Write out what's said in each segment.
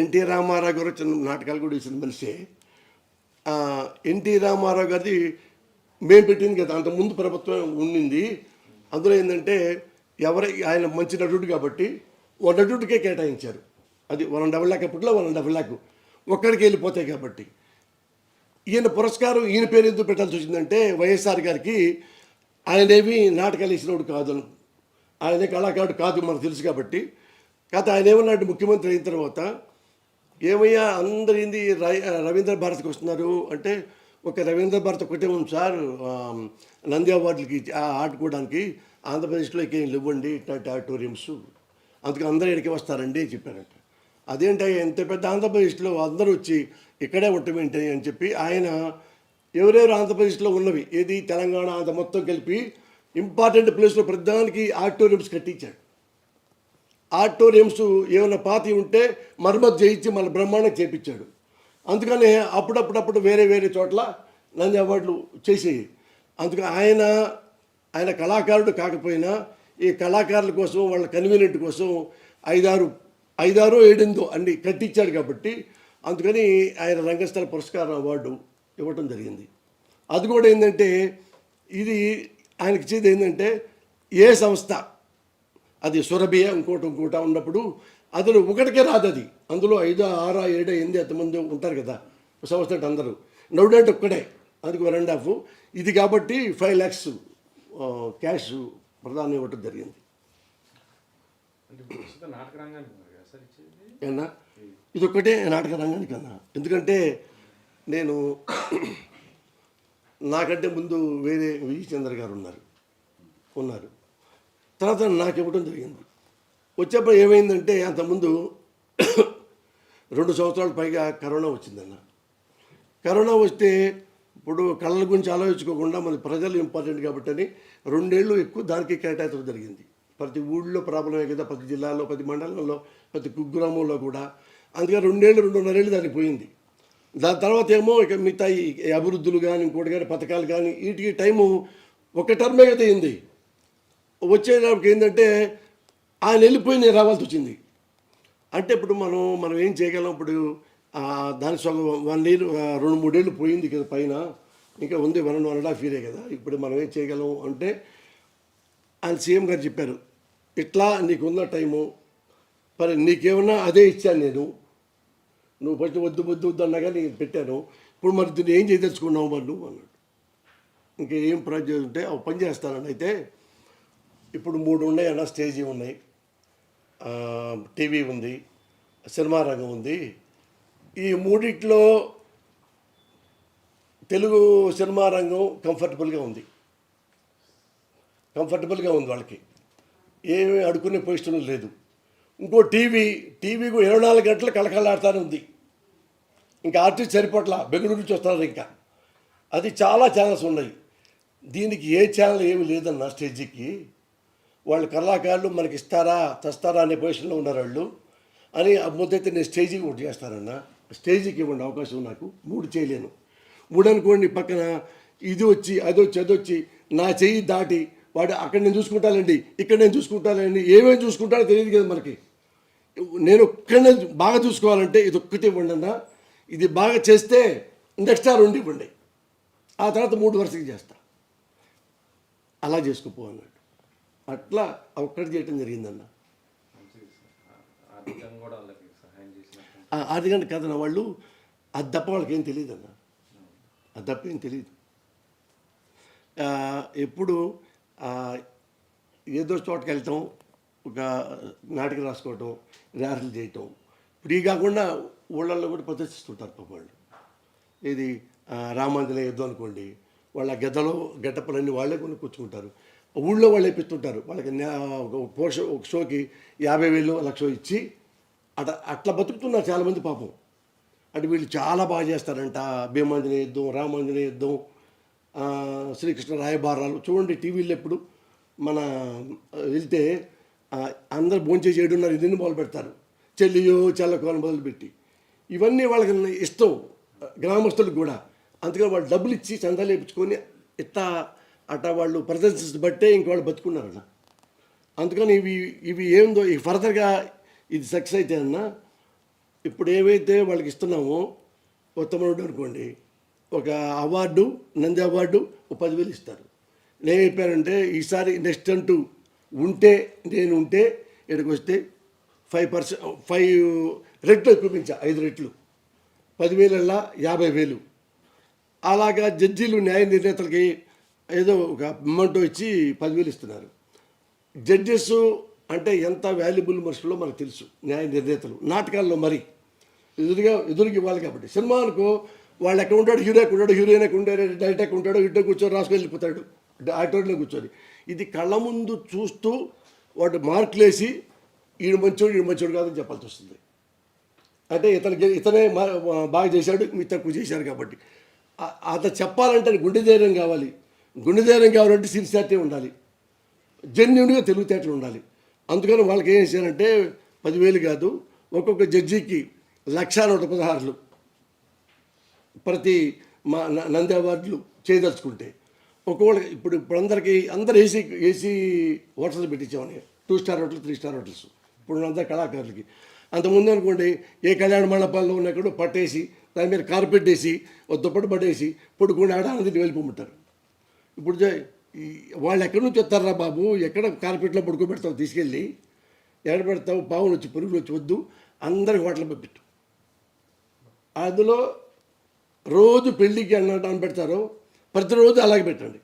NT Ramarao గారు చిన్న నాటకాలు కూడా వేసిన మనిషి. ఎన్టీ రామారావు గారిది మేము పెట్టింది కదా అంత ముందు ప్రభుత్వం ఉండింది. అందులో ఏంటంటే ఎవరి ఆయన మంచి నటుడు కాబట్టి ఒక నటుడికే కేటాయించారు. అది వన్ డబుల్ ల్యాక్ అప్పట్లో వన్ డబుల్ ల్యాక్ ఒక్కడికి వెళ్ళిపోతాయి కాబట్టి. ఈయన పురస్కారం ఈయన పేరు ఎందుకు పెట్టాల్సి వచ్చిందంటే వైఎస్ఆర్ గారికి ఆయనేమి నాటకాలు వేసినోడు కాదు. ఆయనే కళాకారుడు కాదు మనకు తెలుసు కాబట్టి. కాకపోతే ఆయన ఏమన్నాడు ముఖ్యమంత్రి అయిన తర్వాత ఏమయ్యా అందరు ఏంది రై- రవీంద్ర భారత్కి వస్తున్నారు అంటే ఒక రవీంద్ర భారత్ ఒకటే ఉంది సార్ నంది అవార్డులకి ఆడుకోవడానికి ఆంధ్రప్రదేశ్లో ఏం ఇవ్వండి ఇట్లాంటి ఆడిటోరియంస్. అందుకే అందరూ ఇక్కడికి వస్తారండి చెప్పారంట. అదేంటి ఎంత పెద్ద ఆంధ్రప్రదేశ్లో అందరూ వచ్చి ఇక్కడే ఉండటమేంటి అని చెప్పి ఆయన ఎవరెవరు ఆంధ్రప్రదేశ్లో ఉన్నవి ఏది తెలంగాణ అంత మొత్తం కలిపి ఇంపార్టెంట్ ప్లేస్లో ప్రధానికి ఆడిటోరియంస్ కట్టించాడు ఆడిటోరియంస్ ఏమైనా పాతి ఉంటే మరమ్మతు చేయించి మళ్ళీ బ్రహ్మాండం చేపించాడు. అందుకనే అప్పుడప్పుడప్పుడు వేరే వేరే చోట్ల నంది అవార్డులు చేసేవి అందుకని ఆయన ఆయన కళాకారుడు కాకపోయినా ఈ కళాకారుల కోసం వాళ్ళ కన్వీనియంట్ కోసం ఐదారు ఐదారు ఏడెనిమిదో అన్ని కట్టించాడు కాబట్టి అందుకని ఆయన రంగస్థల పురస్కారం అవార్డు ఇవ్వటం జరిగింది. అది కూడా ఏంటంటే ఇది ఆయనకి ఇచ్చేది ఏంటంటే ఏ సంస్థ అది సురభియ ఇంకోటి ఇంకోట ఉన్నప్పుడు అందులో ఒకటికే రాదు అది అందులో ఐదో ఆరో ఏడో ఎనిమిది ఎంతమంది ఉంటారు కదా సంవత్సరం అందరూ. నవ్వుడంటే ఒక్కడే అందుకు వన్ అండ్ హాఫ్. ఇది కాబట్టి ఫైవ్ ల్యాక్స్ క్యాష్ ప్రధానం ఇవ్వటం జరిగింది. ఏనా ఇది ఒక్కటే నాటక రంగానికి అన్నా ఎందుకంటే నేను నాకంటే ముందు వేరే విజయ్ చంద్ర గారు ఉన్నారు. ఉన్నారు. తర్వాత నాకు ఇవ్వడం జరిగింది. వచ్చేప్పుడు ఏమైందంటే అంతకుముందు రెండు సంవత్సరాల పైగా కరోనా వచ్చిందన్న. కరోనా వస్తే ఇప్పుడు కళ్ళ గురించి ఆలోచించుకోకుండా మన ప్రజలు ఇంపార్టెంట్ కాబట్టి అని రెండేళ్ళు ఎక్కువ దానికి కేటాయించడం జరిగింది. ప్రతి ఊళ్ళో ప్రాబ్లమే కదా ప్రతి జిల్లాలో ప్రతి మండలంలో ప్రతి కుగ్రామంలో కూడా. అందుకే రెండేళ్ళు రెండున్నరేళ్ళు దానికి పోయింది. దాని తర్వాత ఏమో ఇక మిగతా ఈ అభివృద్ధులు కానీ ఇంకోటి కానీ పథకాలు కానీ వీటికి టైము ఒక టర్మే కదా అయింది. వచ్చేటప్పుడు ఏంటంటే ఆయన వెళ్ళిపోయి నేను రావాల్సి వచ్చింది. అంటే ఇప్పుడు మనం మనం ఏం చేయగలం ఇప్పుడు? దాని సగం వన్ ఇయర్ రెండు మూడేళ్ళు పోయింది కదా పైన. ఇంకా ఉంది వన్ వన్ అండ్ హాఫ్ ఇయరే కదా. ఇప్పుడు మనం ఏం చేయగలం అంటే ఆయన సీఎం గారు చెప్పారు ఇట్లా నీకున్న టైము మరి నీకేమన్నా అదే ఇచ్చాను నేను. నువ్వు ఫస్ట్ వద్దు వద్దు వద్దు అన్నా కానీ నేను పెట్టాను. ఇప్పుడు మరి దీన్ని ఏం చేయదలుచుకున్నావు మరి నువ్వు? అన్నాడు. ఇంకా ఏం ప్రయోజనం ఉంటే అవి పని చేస్తానని అయితే ఇప్పుడు మూడు ఉన్నాయి అన్న స్టేజీ ఉన్నాయి టీవీ ఉంది సినిమా రంగం ఉంది. ఈ మూడిట్లో తెలుగు సినిమా రంగం కంఫర్టబుల్గా ఉంది. కంఫర్టబుల్గా ఉంది వాళ్ళకి. ఏమీ అడుకునే పొజిషన్ లేదు. ఇంకో టీవీ టీవీకి ఇరవై నాలుగు గంటలు కలకలాడుతూనే ఉంది. ఇంకా ఆర్టిస్ట్ సరిపట్ల బెంగళూరు నుంచి వస్తున్నారు ఇంకా. అది చాలా ఛానల్స్ ఉన్నాయి. దీనికి ఏ ఛానల్ ఏమి లేదన్న స్టేజీకి వాళ్ళు కళాకారులు మనకి ఇస్తారా తెస్తారా అనే పొజిషన్లో ఉన్నారు వాళ్ళు. అని ముద్దైతే నేను స్టేజీకి ఒకటి చేస్తానన్న. స్టేజీకి ఇవ్వండి అవకాశం నాకు. మూడు చేయలేను. మూడు అనుకోండి పక్కన ఇది వచ్చి అది వచ్చి అది వచ్చి నా చెయ్యి దాటి వాడు అక్కడ నేను చూసుకుంటానండి ఇక్కడ నేను చూసుకుంటానండి ఏమేమి చూసుకుంటానో తెలియదు కదా మనకి. నేను ఒక్కడనే బాగా చూసుకోవాలంటే ఇది ఒక్కటి ఇవ్వండి అన్న. ఇది బాగా చేస్తే నెక్స్ట్ ఆ రెండు ఇవ్వండి. ఆ తర్వాత మూడు వరుసకి చేస్తా. అలా చేసుకుపోవాలి అట్లా ఒక్కటి చేయటం జరిగిందన్న. ఆర్థికంగా కథన వాళ్ళు అది తప్ప వాళ్ళకి ఏం తెలియదు అన్న అది తప్ప ఏం తెలియదు. ఎప్పుడు ఏదో చోటకి వెళ్తాం ఒక నాటకం రాసుకోవటం రిహార్సల్ చేయటం. ఇప్పుడు ఈ కాకుండా ఊళ్ళల్లో కూడా ప్రదర్శిస్తుంటారు పాపం వాళ్ళు. ఇది రామాంజనేయ యుద్ధం అనుకోండి వాళ్ళ గద్దలో గడ్డపలన్నీ వాళ్ళే కొని కూర్చుంటారు. ఊళ్ళో వాళ్ళు వేపిస్తుంటారు వాళ్ళకి పోష ఒక షోకి యాభై వేలు లక్ష ఇచ్చి అట అట్లా బతుకుతున్నారు చాలామంది పాపం. అంటే వీళ్ళు చాలా బాగా చేస్తారంట. భీమాంజనేయ యుద్ధం రామాంజనేయ యుద్ధం శ్రీకృష్ణ రాయబారాలు. చూడండి టీవీలో ఎప్పుడు మన వెళ్తే అందరు భోంచేసి ఏడున్నర ఇదిని మొదలు పెడతారు. చెల్లియో చెల్లకోని మొదలుపెట్టి. ఇవన్నీ వాళ్ళకి ఇష్టం గ్రామస్తులకు కూడా. అందుకని వాళ్ళు డబ్బులు ఇచ్చి చందాలు వేయించుకొని ఇట్లా అట్లా వాళ్ళు ప్రదర్శించి బట్టే ఇంక వాళ్ళు బతుకున్నారు అందుకని ఇవి ఇవి ఏందో ఈ ఫర్దర్గా ఇది సక్సెస్ అయితే అన్న ఇప్పుడు ఏవైతే వాళ్ళకి ఇస్తున్నామో ఉత్తమరుడు అనుకోండి ఒక అవార్డు నంది అవార్డు ఒక పదివేలు ఇస్తారు. నేను చెప్పానంటే ఈసారి నెక్స్ట్ అంటూ ఉంటే నేను ఉంటే ఇక్కడికి వస్తే ఫైవ్ పర్సెంట్ ఫైవ్ రెట్లు చూపించా ఐదు రెట్లు. పదివేలల్లా యాభై వేలు. అలాగా జడ్జీలు న్యాయ నిర్ణేతలకి ఏదో ఒక అమౌంట్ ఇచ్చి పదివేలు ఇస్తున్నారు. జడ్జెస్ అంటే ఎంత వాల్యుబుల్ మనుషులో మనకు తెలుసు న్యాయ నిర్ణేతలు. నాటకాల్లో మరి ఎదురుగా ఎదురుకి ఇవ్వాలి కాబట్టి. సినిమాలకు వాళ్ళు ఎక్కడ ఉంటాడు? హీరో ఎక్కడ ఉంటాడు? హీరోయిన్ ఎక్కడ ఉంటాడు? డైరెక్టర్ ఎక్కడ ఉంటాడు? ఇటు కూర్చొని రాసుకొని వెళ్ళిపోతాడు. ఆటోలో కూర్చొని. ఇది కళ్ళ ముందు చూస్తూ వాడు మార్కులు వేసి ఈడు మంచోడు ఈడు మంచోడు కాదని చెప్పాల్సి వస్తుంది. అంటే ఇతనికి ఇతనే మా- బాగా చేశాడు మీ తక్కువ చేశారు కాబట్టి. అతను చెప్పాలంటే గుండె ధైర్యం కావాలి. గుండెధైర్యం కావాలంటే సిన్సియారిటీ ఉండాలి. జెన్యున్గా తెలివితేటలు ఉండాలి. అందుకని వాళ్ళకి ఏం చేశారంటే పదివేలు కాదు ఒక్కొక్క జడ్జికి లక్ష నూట పదహారులు ప్రతి మా న- నంది అవార్డులు చేయదలుచుకుంటే. ఒక్కొక్కళ్ళకి ఇప్పుడు ఇప్పుడు అందరికీ అందరు AC AC hotels పెట్టించామని two star hotel three star hotels. ఇప్పుడు అందరు కళాకారులకి. అంతకుముందు అనుకోండి ఏ కళ్యాణ మండపాల్లో ఉన్నప్పుడు పట్టేసి దాని మీద కార్పెట్ వేసి ఒక దుప్పటి పట్టేసి పొడుకుని ఆడ అనేది వెళ్ళిపోమంటారు. ఇప్పుడు వాళ్ళు ఎక్కడి నుంచి వస్తారా బాబు? ఎక్కడ కార్పెట్లో పడుకోబెడతావు? తీసుకెళ్ళి. ఎక్కడ పెడతావు? పావులు వచ్చి పురుగులు వచ్చి వద్దు. అందరికి హోటల్ పంపించు. అందులో రోజు పెళ్ళికి అన్నదానం పెడతారో ప్రతిరోజు అలాగే పెట్టండి.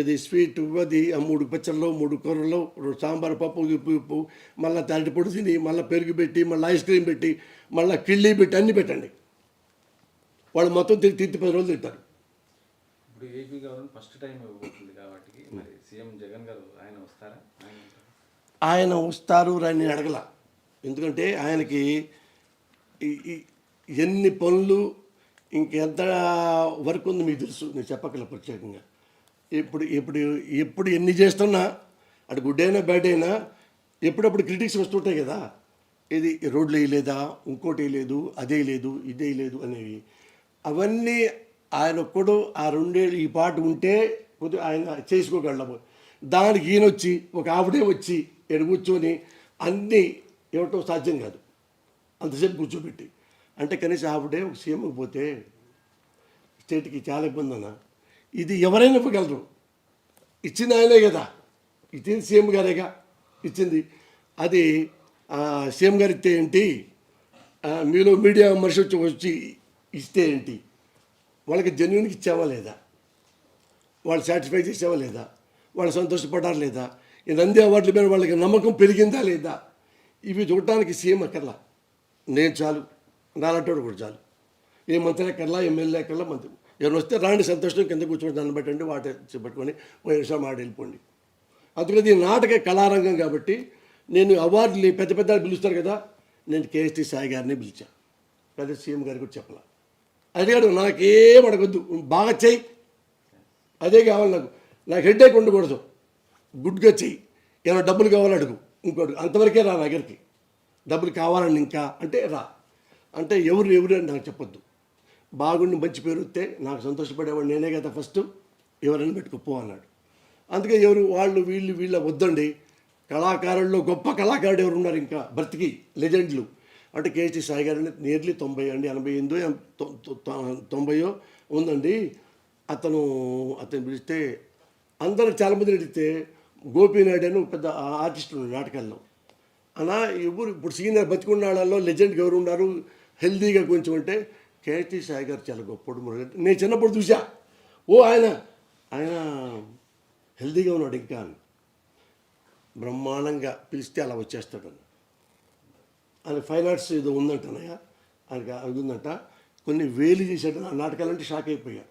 ఇది స్వీట్ అది ఆ మూడు పచ్చళ్ళు మూడు కూరలు సాంబార్ పప్పు ఉప్పు ఉప్పు మళ్ళీ తరటి పొడి తిని మళ్ళీ పెరుగు పెట్టి మళ్ళీ ఐస్ క్రీమ్ పెట్టి మళ్ళీ కిళ్ళి పెట్టి అన్నీ పెట్టండి. వాళ్ళు మొత్తం తిరిగి తిరిగి పది రోజులు తింటారు. ఇప్పుడు ఫస్ట్ టైం ఇవ్వబోతుంది కాబట్టి మరి సీఎం జగన్ గారు ఆయన వస్తారా? ఆయన వస్తారు అని నేను అడగల. ఎందుకంటే ఆయనకి ఎన్ని పనులు ఇంకెంత వరకు ఉంది మీకు తెలుసు నేను చెప్పగల ప్రత్యేకంగా. ఇప్పుడు ఇప్పుడు ఎప్పుడు ఎన్ని చేస్తున్నా అటు గుడ్ అయినా బ్యాడ్ అయినా ఎప్పుడప్పుడు క్రిటిక్స్ వస్తుంటాయి కదా. ఇది రోడ్లు వేయలేదా? ఇంకోటి వేయలేదు అదే లేదు ఇదే లేదు అనేవి. అవన్నీ ఆయన ఒక్కడు ఆ రెండేళ్ళు ఈ పాట ఉంటే కొద్దిగా ఆయన చేసుకోగలము. దానికి ఈయన వచ్చి ఒక ఆవిడే వచ్చి ఇక్కడ కూర్చొని అన్నీ ఇవ్వటం సాధ్యం కాదు. అంతసేపు కూర్చోబెట్టి. అంటే కనీసం ఆవిడే ఒక సీఎంకి పోతే స్టేట్కి చాలా ఇబ్బంది అన్న. ఇది ఎవరైనా ఇవ్వగలరు? ఇచ్చింది ఆయనే కదా. ఇచ్చింది సీఎం గారేగా? ఇచ్చింది. అది సీఎం గారు ఇస్తే ఏంటి? మీలో మీడియా మనిషి వచ్చి వచ్చి ఇస్తే ఏంటి? వాళ్ళకి జెన్యున్కి ఇచ్చావా లేదా? వాళ్ళు సాటిస్ఫై చేసావా లేదా? వాళ్ళు సంతోషపడ్డారా లేదా? ఈ నంది అవార్డుల మీద వాళ్ళకి నమ్మకం పెరిగిందా లేదా? ఇవి చూడటానికి సీఎం అక్కర్లా. నేను చాలు. నాలంటోడు కూడా చాలు. ఏ మంత్రి ఎక్కర్లా ఎమ్మెల్యే ఎక్కర్లా మంత్రి. ఎవరు వస్తే రాండి సంతోషం కింద కూర్చోండి దాన్ని పెట్టండి వాటి పెట్టుకొని ఓ నిమిషం మాట వెళ్ళిపోండి. అందుకని నాటక కళారంగం కాబట్టి నేను అవార్డులు పెద్ద పెద్ద పిలుస్తారు కదా నేను కేఎస్టీ సాయి గారిని పిలిచాను పెద్ద సీఎం గారికి కూడా చెప్పాల? అడిగాడు నాకేం అడగొద్దు. బాగా చెయ్యి. అదే కావాలి నాకు. నాకు హెడ్ఏక్ ఉండకూడదు. గుడ్గా చెయ్యి. ఏమైనా డబ్బులు కావాలి అడుగు. ఇంకోటి అంతవరకే రా దగ్గరికి. డబ్బులు కావాలని ఇంకా అంటే రా. అంటే ఎవరు ఎవరు అని నాకు చెప్పొద్దు. బాగుండి మంచి పేరు వస్తే నాకు సంతోషపడేవాడు నేనే కదా ఫస్ట్. ఎవరైనా పెట్టుకుపో అన్నాడు. అందుకే ఎవరు వాళ్ళు వీళ్ళు వీళ్ళ వద్దండి. కళాకారుల్లో గొప్ప కళాకారుడు ఎవరు ఉన్నారు ఇంకా? బ్రతికి లెజెండ్లు. అంటే కేఎస్టీ సాయి గారు నియర్లీ తొంభై అండి ఎనభై ఎనిమిదో తొంభయో ఉందండి. అతను అతను పిలిస్తే అందరూ చాలామంది అడిగితే గోపీనాయుడు అని పెద్ద ఆర్టిస్ట్ నాటకాల్లో. అలా ఎవరు ఇప్పుడు సీనియర్ బతికున్న వాళ్ళలో లెజెండ్ ఎవరు ఉన్నారు? హెల్దీగా కొంచెం అంటే కేటీ సాయి గారు చాలా గొప్పడు మురళి నేను చిన్నప్పుడు చూసా ఓ ఆయన ఆయన హెల్దీగా ఉన్నాడు ఇంకా బ్రహ్మాండంగా పిలిస్తే అలా వచ్చేస్తాడు అని ఆయన ఫైన్ ఆర్ట్స్ ఏదో ఉందంట అన్నయ్య. ఆయనకి అది ఉందంట కొన్ని వేలు చేశాడు. ఆ నాటకాలంటే షాక్ అయిపోయా.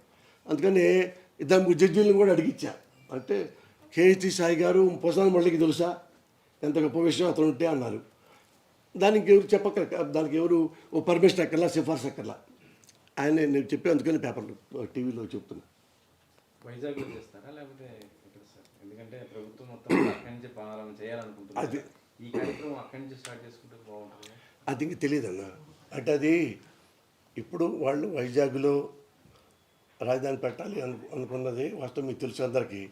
అందుకని ముగ్గురు జడ్జీలను కూడా అడిగిచ్చా. అంటే కేహెచ్టి సాయి గారు పొసాన్ మళ్ళీకి తెలుసా? ఎంత గొప్ప విషయం అతను ఉంటే అన్నారు. దానికి ఎవరు చెప్పక్కల దానికి ఎవరు ఓ పర్మిషన్ అక్కర్లా సిఫార్సు అక్కర్లా? ఆయన నేను చెప్పి అందుకని పేపర్లు టీవీలో చెప్తున్నా. వైజాగ్లో చేస్తారా? లేకపోతే ఎందుకంటే ప్రభుత్వం మొత్తం అక్కడి నుంచి అది- ఈ కార్యక్రమం అక్కడి నుంచి స్టార్ట్ చేసుకుంటే బాగుంటుంది. అది ఇంక తెలియదన్న. అంటే అది ఇప్పుడు వాళ్ళు వైజాగ్లో రాజధాని పెట్టాలి అను అనుకున్నది వాస్తవం మీకు తెలుసు అందరికీ.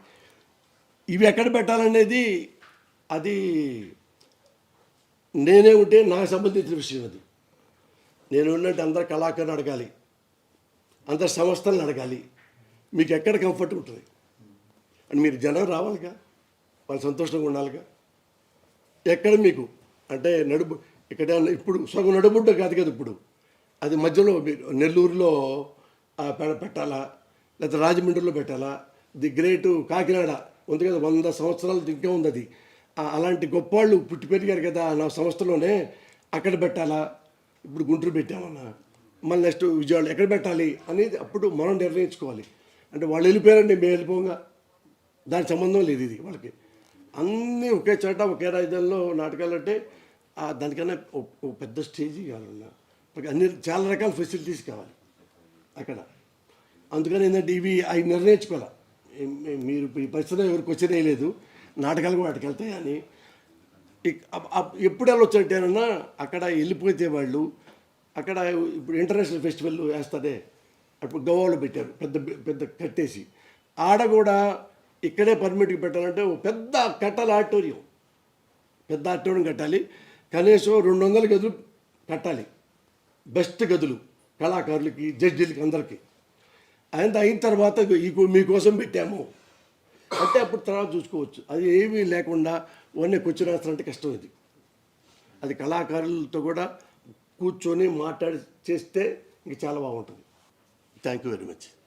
ఇవి ఎక్కడ పెట్టాలనేది అది నేనే ఉంటే నాకు సంబంధించిన విషయం అది. నేను ఉన్నట్టు అందరు కళాకారుని అడగాలి. అందరు సంస్థలను అడగాలి. మీకు ఎక్కడ కంఫర్ట్ ఉంటుంది? అండ్ మీరు జనం రావాలిగా? వాళ్ళు సంతోషంగా ఉండాలిగా? ఎక్కడ మీకు? అంటే నడుపు ఇక్కడ ఇప్పుడు సగం నడుబుడ్డ కాదు కదా ఇప్పుడు. అది మధ్యలో నెల్లూరులో పెట్టాలా? లేకపోతే రాజమండ్రిలో పెట్టాలా? The great Kakinada. ఉంది కదా వంద సంవత్సరాలు ఇంకా ఉంది అది. అలాంటి గొప్పవాళ్ళు పుట్టి పెరిగారు కదా నా సంస్థలోనే. అక్కడ పెట్టాలా? ఇప్పుడు గుంటూరు పెట్టామన్నా. మళ్ళీ నెక్స్ట్ విజయవాడ ఎక్కడ పెట్టాలి అనేది అప్పుడు మనం నిర్ణయించుకోవాలి. అంటే వాళ్ళు వెళ్ళిపోయారండి మేము వెళ్ళిపోగా. దానికి సంబంధం లేదు ఇది వాళ్ళకి. అన్నీ ఒకే చోట ఒకే రాజధానిలో నాటకాలు అంటే దానికన్నా ఒక పెద్ద స్టేజ్ కావాలన్నా అన్ని చాలా రకాల ఫెసిలిటీస్ కావాలి అక్కడ. అందుకని ఏంటంటే ఇవి అవి నిర్ణయించుకోవాలి మీరు ఈ పరిస్థితిలో ఎవరికి వచ్చినే లేదు నాటకాలు కూడా అటుకెళ్తాయి అని అప్- అప్- ఎప్పుడు వెళ్ళొచ్చంటేనన్నా అక్కడ వెళ్ళిపోతే వాళ్ళు అక్కడ ఇప్పుడు ఇంటర్నేషనల్ ఫెస్టివల్ వేస్తారే అప్పుడు గోవాలో పెట్టారు పెద్ద పెద్ద కట్టేసి. ఆడ కూడా ఇక్కడే పర్మిట్కి పెట్టాలంటే పెద్ద కట్టాలి ఆడిటోరియం. పెద్ద ఆడిటోరియం కట్టాలి. కనీసం రెండు వందల గదులు కట్టాలి. బెస్ట్ గదులు కళాకారులకి జడ్జీలకి అందరికీ. అంత అయిన తర్వాత మీకోసం పెట్టాము. అంటే అప్పుడు తర్వాత చూసుకోవచ్చు. అది ఏమీ లేకుండా ఓన్లీ కూర్చొని రాస్తారంటే కష్టం ఇది. అది కళాకారులతో కూడా కూర్చొని మాట్లాడి చేస్తే ఇంక చాలా బాగుంటుంది. Thank you very much